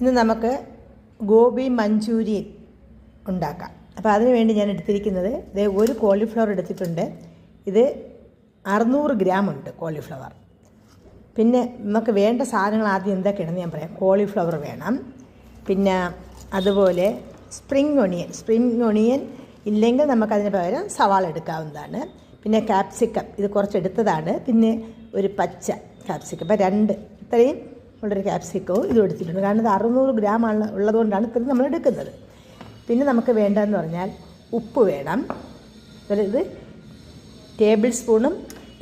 ഇന്ന് നമുക്ക് ഗോബി മഞ്ചൂരിയൻ ഉണ്ടാക്കാം. അപ്പോൾ അതിന് വേണ്ടി ഞാൻ എടുത്തിരിക്കുന്നത് ഇത് ഒരു കോളിഫ്ലവർ എടുത്തിട്ടുണ്ട്. ഇത് അറുന്നൂറ് ഗ്രാം ഉണ്ട് കോളിഫ്ലവർ. പിന്നെ നമുക്ക് വേണ്ട സാധനങ്ങൾ ആദ്യം എന്തൊക്കെയാണെന്ന് ഞാൻ പറയാം. കോളിഫ്ലവർ വേണം. പിന്നെ അതുപോലെ സ്പ്രിംഗ് ഒണിയൻ. സ്പ്രിംഗ് ഒണിയൻ ഇല്ലെങ്കിൽ നമുക്കതിന് പകരം സവാള എടുക്കാവുന്നതാണ്. പിന്നെ ക്യാപ്സിക്കം. ഇത് കുറച്ചെടുത്തതാണ് പിന്നെ ഒരു പച്ച ക്യാപ്സിക്കം. അപ്പോൾ രണ്ട്. ഇത്രയും ഉള്ളൊരു ക്യാപ്സിക്കവും ഇതും എടുത്തിട്ടുണ്ട് കാരണം ഇത് അറുന്നൂറ് ഗ്രാം ആണ് ഉള്ളതുകൊണ്ടാണ് ഇത്രയും നമ്മൾ എടുക്കുന്നത്. പിന്നെ നമുക്ക് വേണ്ടതെന്ന് പറഞ്ഞാൽ ഉപ്പ് വേണം. ഇത് ടേബിൾ സ്പൂണും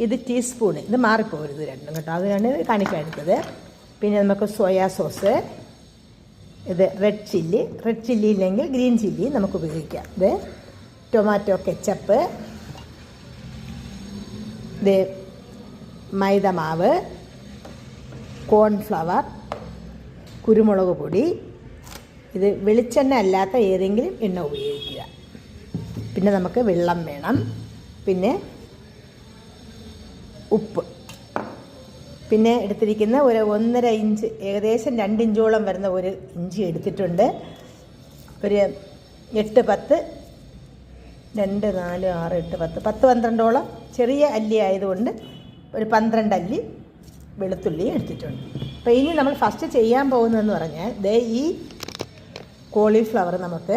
ഇത് ടീസ്പൂണ് ഇത് മാറിപ്പോകരുത് രണ്ടും കേട്ടോ. അതിനാണ് കാണിക്കാൻ എടുത്തത് പിന്നെ നമുക്ക് സോയാ സോസ് ഇത് റെഡ് ചില്ലി റെഡ് ചില്ലി ഇല്ലെങ്കിൽ ഗ്രീൻ ചില്ലി നമുക്ക് ഉപയോഗിക്കാം. ഇത് ടൊമാറ്റോ കെച്ചപ്പ് ഇത് മൈദ മാവ്. കോൺഫ്ലവർ കുരുമുളക് പൊടി ഇത് വെളിച്ചെണ്ണ അല്ലാത്ത ഏതെങ്കിലും എണ്ണ ഉപയോഗിക്കുക. പിന്നെ നമുക്ക് വെള്ളം വേണം. പിന്നെ ഉപ്പ്. പിന്നെ എടുത്തിരിക്കുന്ന ഒരു ഒന്നര ഇഞ്ച് ഏകദേശം രണ്ട് ഇഞ്ചോളം വരുന്ന ഒരു ഇഞ്ചി എടുത്തിട്ടുണ്ട്. ഒരു എട്ട് പത്ത് രണ്ട് നാല് ആറ് എട്ട് പത്ത് പത്ത് പന്ത്രണ്ടോളം ചെറിയ അല്ലി ആയതുകൊണ്ട് ഒരു പന്ത്രണ്ട് അല്ലി വെളുത്തുള്ളി എടുത്തിട്ടുണ്ട്. അപ്പോൾ ഇനി നമ്മൾ ഫസ്റ്റ് ചെയ്യാൻ പോകുന്നതെന്ന് പറഞ്ഞാൽ ദേ ഈ കോളിഫ്ലവർ നമുക്ക്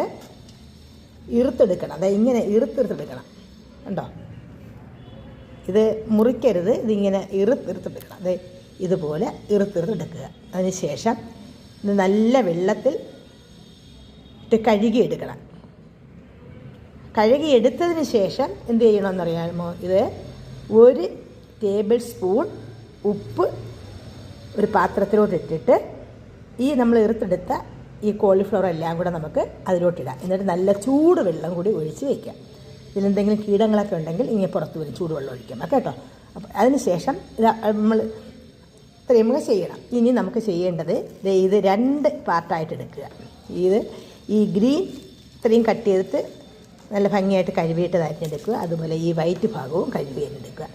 ഇറുത്തെടുക്കണം. അതായത് ഇങ്ങനെ ഇറുത്തെടുത്തെടുക്കണം. കണ്ടോ? ഇത് മുറിക്കരുത്. ഇതിങ്ങനെ ഇറുത്തെടുത്തെടുക്കണം. അതെ ഇതുപോലെ ഇറുത്തെടുത്തെടുക്കുക. അതിനുശേഷം ഇത് നല്ല വെള്ളത്തിൽ ഇട്ട് കഴുകിയെടുക്കണം. കഴുകിയെടുത്തതിന് ശേഷം എന്ത് ചെയ്യണമെന്നറിയാമോ? ഇത് ഒരു ടേബിൾ സ്പൂൺ ഉപ്പ് ഒരു പാത്രത്തിലോട്ട് ഇട്ടിട്ട് ഈ നമ്മൾ ഇറുത്തെടുത്ത ഈ കോളിഫ്ലവർ എല്ലാം കൂടെ നമുക്ക് അതിലോട്ടിടാം എന്നിട്ട് നല്ല ചൂട് വെള്ളം കൂടി ഒഴിച്ച് വയ്ക്കാം ഇതിലെന്തെങ്കിലും കീടങ്ങളൊക്കെ ഉണ്ടെങ്കിൽ ഇങ്ങനെ പുറത്ത് വരും ചൂടുവെള്ളം ഒഴിക്കാം കേട്ടോ അപ്പോൾ അതിന് ശേഷം നമ്മൾ ഇത്രയും കൂടെ ചെയ്യണം. ഇനി നമുക്ക് ചെയ്യേണ്ടത് ഇത് രണ്ട് പാർട്ടായിട്ട് എടുക്കുക. ഇത് ഈ ഗ്രീൻ ഇത്രയും കട്ട് ചെയ്തിട്ട് നല്ല ഭംഗിയായിട്ട് കഴുകിയിട്ട് അരിഞ്ഞെടുക്കുക. അതുപോലെ ഈ വൈറ്റ് ഭാഗവും കഴുകി അരിഞ്ഞെടുക്കുക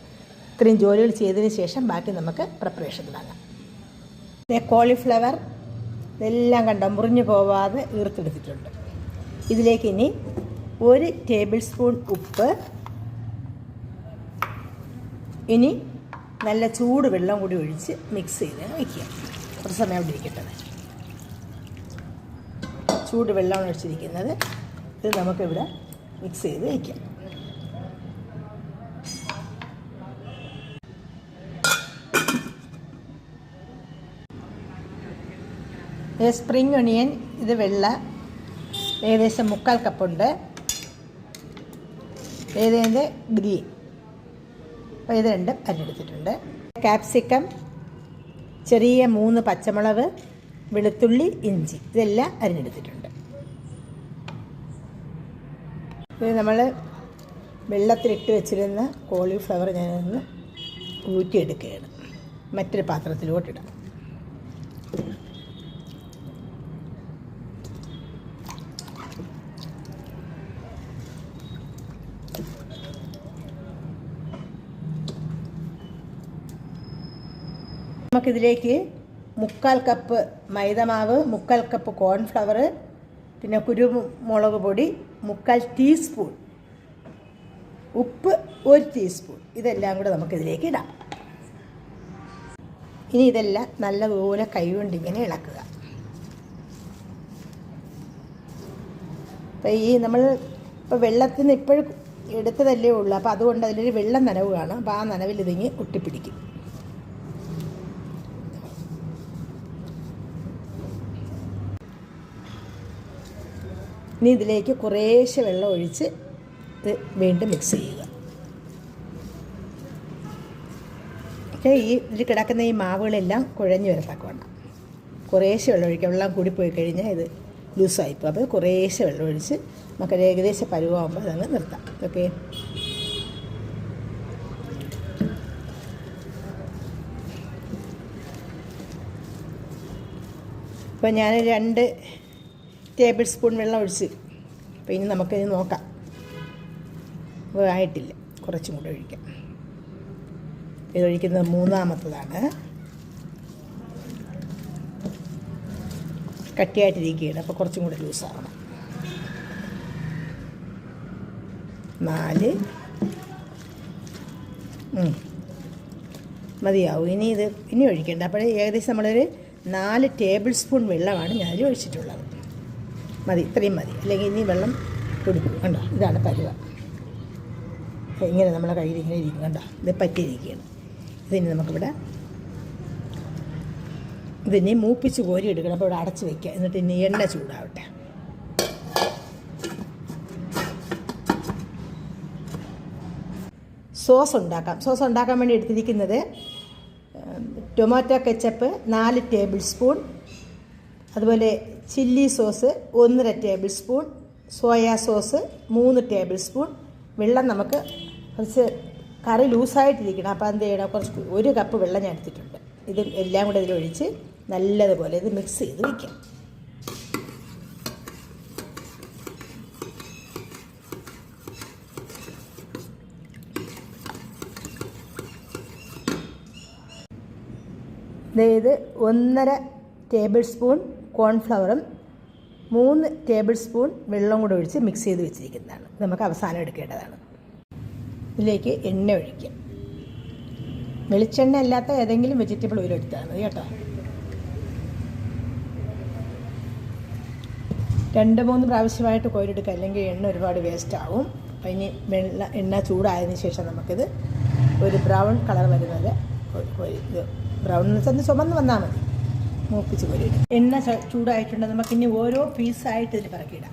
ഇത്രയും ജോലികൾ ചെയ്തതിന് ശേഷം ബാക്കി നമുക്ക് പ്രിപ്പറേഷൻ തുടങ്ങാം കോളിഫ്ലവർ ഇതെല്ലാം കണ്ടോ മുറിഞ്ഞു പോവാതെ ഈർത്തെടുത്തിട്ടുണ്ട്. ഇതിലേക്ക് ഇനി ഒരു ടേബിൾ സ്പൂൺ ഉപ്പ് ഇനി നല്ല ചൂട് വെള്ളം കൂടി ഒഴിച്ച് മിക്സ് ചെയ്ത് വയ്ക്കുക കുറച്ച് സമയം അവിടെ ഇരിക്കട്ടെ. ചൂട് വെള്ളമാണ് ഒഴിച്ചിരിക്കുന്നത് ഇത് നമുക്കിവിടെ മിക്സ് ചെയ്ത് വയ്ക്കാം സ്പ്രിങ് ഒണിയൻ ഇത് വെള്ള ഏകദേശം മുക്കാൽ കപ്പുണ്ട് ഏതേന്റെ ഗ്രീൻ അപ്പോൾ ഇത് രണ്ടും അരിഞ്ഞെടുത്തിട്ടുണ്ട്. ക്യാപ്സിക്കം ചെറിയ മൂന്ന് പച്ചമുളക് വെളുത്തുള്ളി ഇഞ്ചി ഇതെല്ലാം അരിഞ്ഞെടുത്തിട്ടുണ്ട്. ഇത് നമ്മൾ വെള്ളത്തിലിട്ട് വെച്ചിരുന്ന കോളിഫ്ലവർ ഞാനൊന്ന് ഊറ്റിയെടുക്കുകയാണ്. മറ്റൊരു പാത്രത്തിലോട്ടിടാം. നമുക്കിതിലേക്ക് മുക്കാൽ കപ്പ് മൈദമാവ് മുക്കാൽ കപ്പ് കോൺഫ്ലവർ പിന്നെ കുരുമുളക് പൊടി മുക്കാൽ ടീസ്പൂൺ ഉപ്പ് ഒരു ടീസ്പൂൺ ഇതെല്ലാം കൂടെ നമുക്കിതിലേക്ക് ഇടാം. ഇനി ഇതെല്ലാം നല്ലതുപോലെ കൈകൊണ്ട് ഇങ്ങനെ ഇളക്കുക. അപ്പോൾ ഈ നമ്മൾ ഇപ്പോൾ നിന്ന് ഇപ്പോഴും എടുത്തതല്ലേ ഉള്ളൂ. അപ്പോൾ അതുകൊണ്ട് അതിലൊരു വെള്ളം നനവ് കാണും അപ്പോൾ ആ നനവിൽ ഇതിങ്ങി ഒട്ടിപ്പിടിക്കും. ഇനി ഇതിലേക്ക് കുറേശ്ശെ വെള്ളം ഒഴിച്ച് ഇത് വീണ്ടും മിക്സ് ചെയ്യുക. ഓക്കെ ഈ ഇതിൽ കിടക്കുന്ന ഈ മാവുകളെല്ലാം കുഴഞ്ഞു വരത്തക്കവണ്ണം കുറേശ്ശെ വെള്ളം ഒഴിക്കുക. വെള്ളം കൂടി പോയി കഴിഞ്ഞാൽ ഇത് ലൂസായി പോകും. അപ്പോൾ കുറേശ്ശെ വെള്ളം ഒഴിച്ച് നമുക്ക് ഏകദേശം പരുവാകുമ്പോൾ അതങ്ങ് നിർത്താം. ഓക്കെ അപ്പോൾ ഞാൻ രണ്ട് ടേബിൾ സ്പൂൺ വെള്ളം ഒഴിച്ച്. അപ്പോൾ ഇനി നമുക്കിത് നോക്കാം. അപ്പോൾ കുറച്ചും കൂടെ ഒഴിക്കാം. ഇതൊഴിക്കുന്നത് മൂന്നാമത്തതാണ്. കട്ടിയായിട്ടിരിക്കുകയാണ്. അപ്പോൾ കുറച്ചും ലൂസ് ലൂസാവണം നാല്. മതിയാവും. ഇനി ഇത് ഇനി ഒഴിക്കേണ്ട. അപ്പോൾ ഏകദേശം നമ്മളൊരു നാല് ടേബിൾ സ്പൂൺ വെള്ളമാണ് ഞാൻ ഒഴിച്ചിട്ടുള്ളത് മതി ഇത്രയും മതി. അല്ലെങ്കിൽ ഇനി വെള്ളം കൊടുക്കും. കണ്ടോ? ഇതാണ് പരുവ. ഇങ്ങനെ നമ്മളെ കയ്യിൽ ഇങ്ങനെ ഇരിക്കും. കണ്ടോ? ഇത് പറ്റിയിരിക്കുകയാണ്. ഇതിന് നമുക്കിവിടെ ഇതിനെ മൂപ്പിച്ച് കോരി എടുക്കണം. അപ്പോൾ ഇവിടെ അടച്ച് വയ്ക്കുക എന്നിട്ട് ഇനി എണ്ണ ചൂടാവട്ടെ. സോസ് ഉണ്ടാക്കാം. സോസ് ഉണ്ടാക്കാൻ വേണ്ടി എടുത്തിരിക്കുന്നത് ടൊമാറ്റോ കെച്ചപ്പ് നാല് ടേബിൾ സ്പൂൺ അതുപോലെ ചില്ലി സോസ് ഒന്നര ടേബിൾ സ്പൂൺ സോയാ സോസ് മൂന്ന് ടേബിൾ സ്പൂൺ വെള്ളം നമുക്ക് കുറച്ച് കറി ലൂസായിട്ടിരിക്കണം. അപ്പോൾ എന്ത് ചെയ്യണം? കുറച്ച് ഒരു കപ്പ് വെള്ളം ഞാൻ എടുത്തിട്ടുണ്ട്. ഇത് എല്ലാം കൂടെ ഇതിലൊഴിച്ച് നല്ലതുപോലെ ഇത് മിക്സ് ചെയ്ത് വയ്ക്കാം ഇത് ഒന്നര ടേബിൾ സ്പൂൺ കോൺഫ്ലവറും മൂന്ന് ടേബിൾ സ്പൂൺ വെള്ളം കൂടെ ഒഴിച്ച് മിക്സ് ചെയ്ത് വെച്ചിരിക്കുന്നതാണ്. നമുക്ക് അവസാനം എടുക്കേണ്ടതാണ്. ഇതിലേക്ക് എണ്ണ ഒഴിക്കാം. വെളിച്ചെണ്ണ അല്ലാത്ത ഏതെങ്കിലും വെജിറ്റബിൾ ഓയിൽ എടുത്താൽ മതി കേട്ടോ. രണ്ട് മൂന്ന് പ്രാവശ്യമായിട്ട് കോരിയെടുക്കുക. അല്ലെങ്കിൽ എണ്ണ ഒരുപാട് വേസ്റ്റ് ആവും. അപ്പം ഇനി വെള്ള എണ്ണ ചൂടായതിനു ശേഷം നമുക്കിത് ഒരു ബ്രൗൺ കളർ വരുന്നത് ഇത് ബ്രൗൺ എന്ന് വെച്ചാൽ ചുമന്ന് വന്നാൽ മതി. മൂപ്പിച്ച് കോരിയിടും എണ്ണ ചൂടായിട്ടുണ്ട് നമുക്കിനി ഓരോ പീസായിട്ട് ഇതിൽ പറക്കിയിടാം.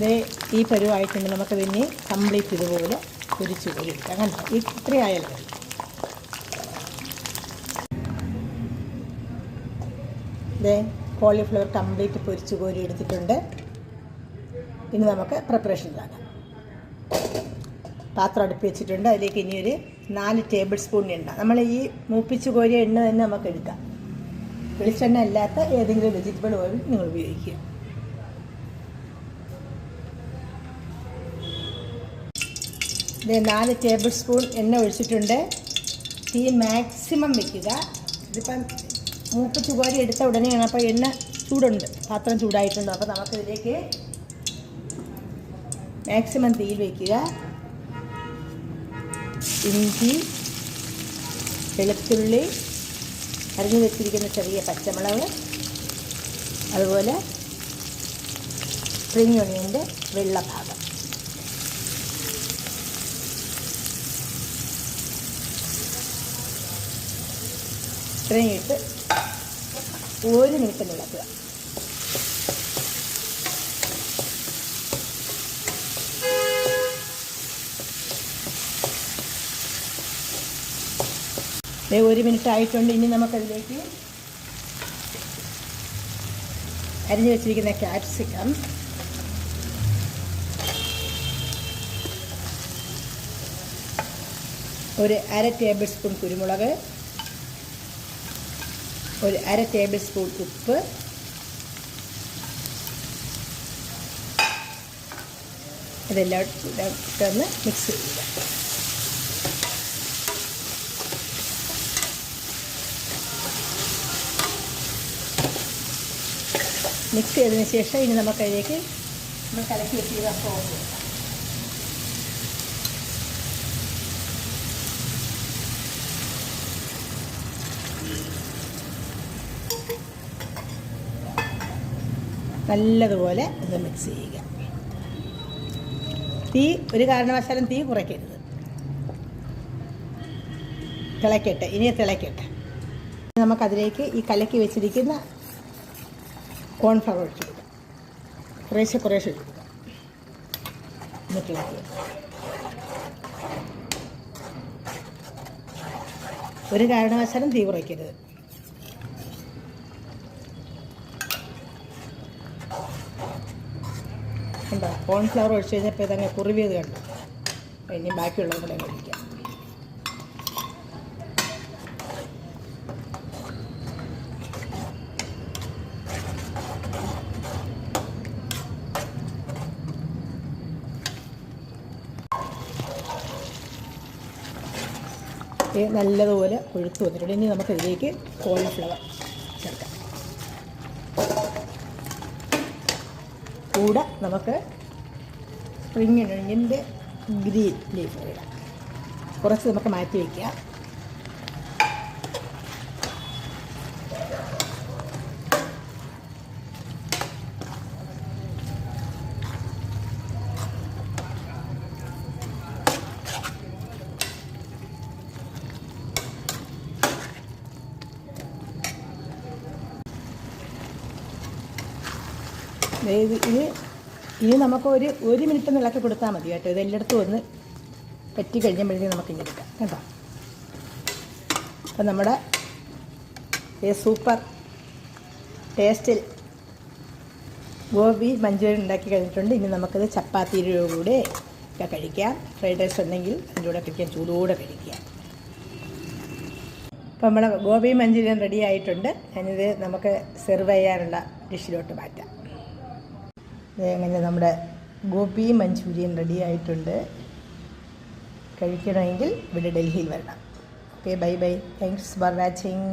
ദേ ഈ പരുവായിട്ടുണ്ട് നമുക്ക് പിന്നെ കംപ്ലീറ്റ് ഇതുപോലെ പൊരിച്ച് കോരിയെടുക്കാം കണ്ടോ? ഇത്രയായാലും മതി. ദേ കോളിഫ്ലവർ കംപ്ലീറ്റ് പൊരിച്ച് കോരി എടുത്തിട്ടുണ്ട്. ഇനി നമുക്ക് പ്രിപ്പറേഷൻ ഇതാക്കാം. പാത്രം അടുപ്പ് വെച്ചിട്ടുണ്ട്. അതിലേക്ക് ഇനി ഒരു നാല് ടേബിൾ സ്പൂൺ എണ്ണ. നമ്മൾ ഈ മൂപ്പിച്ച് കോരിയ എണ്ണ തന്നെ നമുക്ക് എടുക്കാം. വെളിച്ചെണ്ണ അല്ലാത്ത ഏതെങ്കിലും വെജിറ്റബിൾ ഓയിൽ നിങ്ങൾ ഉപയോഗിക്കുക. ഇത് നാല് ടേബിൾ സ്പൂൺ എണ്ണ ഒഴിച്ചിട്ടുണ്ട്. തീ മാക്സിമം വെക്കുക. ഇതിപ്പം മൂപ്പ് ചുവാരി എടുത്ത ഉടനെയാണ് അപ്പോൾ എണ്ണ ചൂടുണ്ട്. പാത്രം ചൂടായിട്ടുണ്ട്. അപ്പോൾ നമുക്കിതിലേക്ക് മാക്സിമം തീയിൽ വയ്ക്കുക ഇഞ്ചി വെളുത്തുള്ളി അരിഞ്ഞു വെച്ചിരിക്കുന്ന ചെറിയ പച്ചമുളക് അതുപോലെ സ്പ്രിങ് ഒണിയന്റെ വെള്ള ഇത്രയും ഇട്ട് ഒരു മിനിറ്റ് ഇളക്കുക. ഒരു മിനിറ്റ് ആയിട്ടുണ്ട്. ഇനി നമുക്കതിലേക്ക് അരിഞ്ഞു വെച്ചിരിക്കുന്ന ക്യാപ്സിക്കം ഒരു അര ടേബിൾ സ്പൂൺ കുരുമുളക് ഒരു അര ടേബിൾ സ്പൂൺ ഉപ്പ്. ഇതെല്ലാം ഇട്ടൊന്ന് മിക്സ് ചെയ്യുക. മിക്സ് ചെയ്തതിന് ശേഷം ഇനി നമുക്കതിലേക്ക് നമ്മൾ കലക്കി വെച്ചിരുന്ന സോസ് നല്ലതുപോലെ ഇത് മിക്സ് ചെയ്യുക. തീ ഒരു കാരണവശാലും തീ കുറയ്ക്കരുത്. തിളക്കട്ടെ ഇനി തിളക്കട്ടെ. നമുക്കതിലേക്ക് ഈ കലക്കി വെച്ചിരിക്കുന്ന കോൺഫ്ലവർ ഒഴിച്ചു കൊടുക്കാം. കുറേശ്ശെ കുറേശ്ശെ ഒഴിച്ചു കൊടുക്കാം. ഒന്ന് ഇളക്കുക ഒരു കാരണവശാലും തീ കുറയ്ക്കരുത് കണ്ടോ കോൺഫ്ലവർ ഒഴിച്ച് കഴിഞ്ഞപ്പോൾ ഇതങ്ങ് കുറുവിയത് കണ്ടു. ഇനി ബാക്കിയുള്ളത് കൂടെ കഴിക്കാം നല്ലതുപോലെ കൊഴുത്ത് വന്നിട്ടുണ്ട്. ഇനി നമുക്ക് ഇതിലേക്ക് കോളിഫ്ലവർ ചേർക്കാം. കൂടെ നമുക്ക് സ്പ്രിങ് ഒണിയന്റെ ഗ്രീൻ ലീഫ് ഇടാം. കുറച്ച് നമുക്ക് മാറ്റി വയ്ക്കാം ഇത് ഇനി നമുക്ക് ഒരു ഒരു മിനിറ്റ് ഒന്ന് ഇളക്കി കൊടുത്താൽ മതി കേട്ടോ. ഇത് എല്ലായിടത്തും ഒന്ന് പറ്റി കഴിഞ്ഞപ്പോഴത്തേക്ക് നമുക്ക് ഇങ്ങനെ എടുക്കാം. കേട്ടോ? അപ്പം നമ്മുടെ ഈ സൂപ്പർ ടേസ്റ്റിൽ ഗോപി മഞ്ചൂരിയൻ ഉണ്ടാക്കി കഴിഞ്ഞിട്ടുണ്ട്. ഇനി നമുക്കത് ചപ്പാത്തിയുടെ കൂടെ ഒക്കെ കഴിക്കാം. ഫ്രൈഡ് റൈസ് ഉണ്ടെങ്കിൽ അതിന്റെ കൂടെ കഴിക്കാം. ചൂടോടെ കഴിക്കുക അപ്പോൾ നമ്മുടെ ഗോപി മഞ്ചൂരിയൻ റെഡി ആയിട്ടുണ്ട്. ഞാനിത് നമുക്ക് സെർവ് ചെയ്യാനുള്ള ഡിഷിലോട്ട് മാറ്റാം. അങ്ങനെ നമ്മുടെ ഗോപി മഞ്ചൂരിയൻ റെഡി ആയിട്ടുണ്ട്. കഴിക്കണമെങ്കിൽ ഇവിടെ ഡൽഹിയിൽ വരണം. Okay bye bye thanks for watching